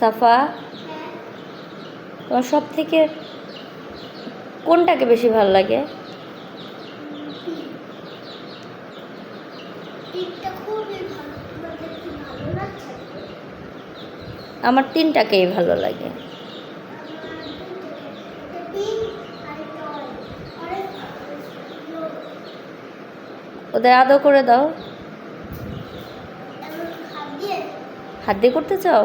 সাফা? তোমার সব থেকে কোনটাকে বেশি ভালো লাগে? আমার তিনটাকেই ভালো লাগে। ওদের আদৌ করে দাও। হাত দিয়ে করতে চাও?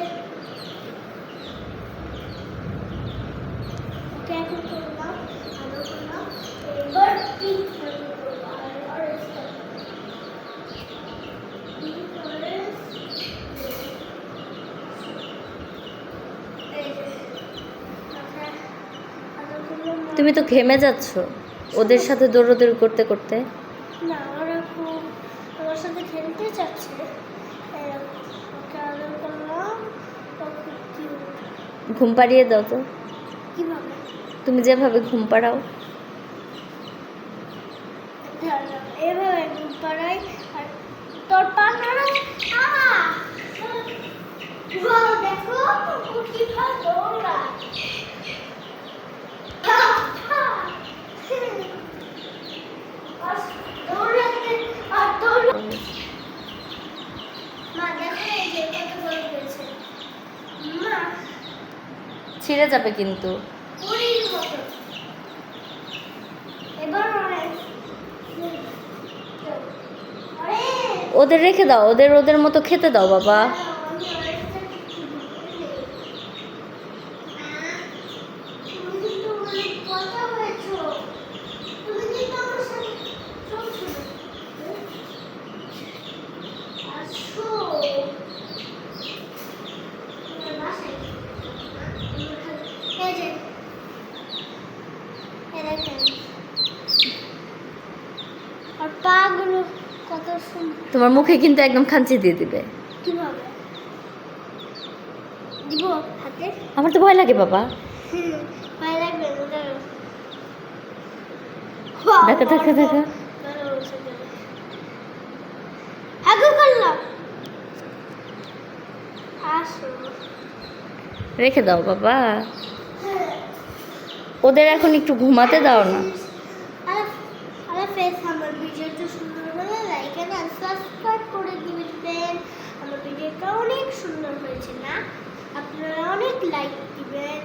তুমি তো ঘেমে যাচ্ছ। ওদের সাথে দৌড়দৌড়ি করতে করতে। না ওরা খুব আমার সাথে খেলতে চাচ্ছে। ঘুম পাড়িয়ে দাও তো। তুমি যেভাবে ঘুম পাড়াও। এভাবে ঘুম পাড়াই আর তোর পা নাড়া দেখো ছিঁড়ে যাবে কিন্তু। ওদের রেখে দাও ওদের ওদের মতো খেতে দাও বাবা। আর পাগুলো কত সুন্দর। তোমার মুখে কিন্তু একদম খাঞ্চি দিয়ে দিবে। কীভাবে? দিব হাতে? আমার তো ভয় লাগে বাবা। হুম ভয় লাগবে। দেখা দেখা দেখা। করলাম রেখে দাও বাবা। হ্যাঁ। ওদের এখন একটু ঘুমাতে দাও না। ভিডিওটি সুন্দর হলে লাইক এন্ড সাবস্ক্রাইব করে দিবেন আমার ভিডিওটা অনেক সুন্দর হয়েছে না? আপনারা অনেক লাইক দিবেন।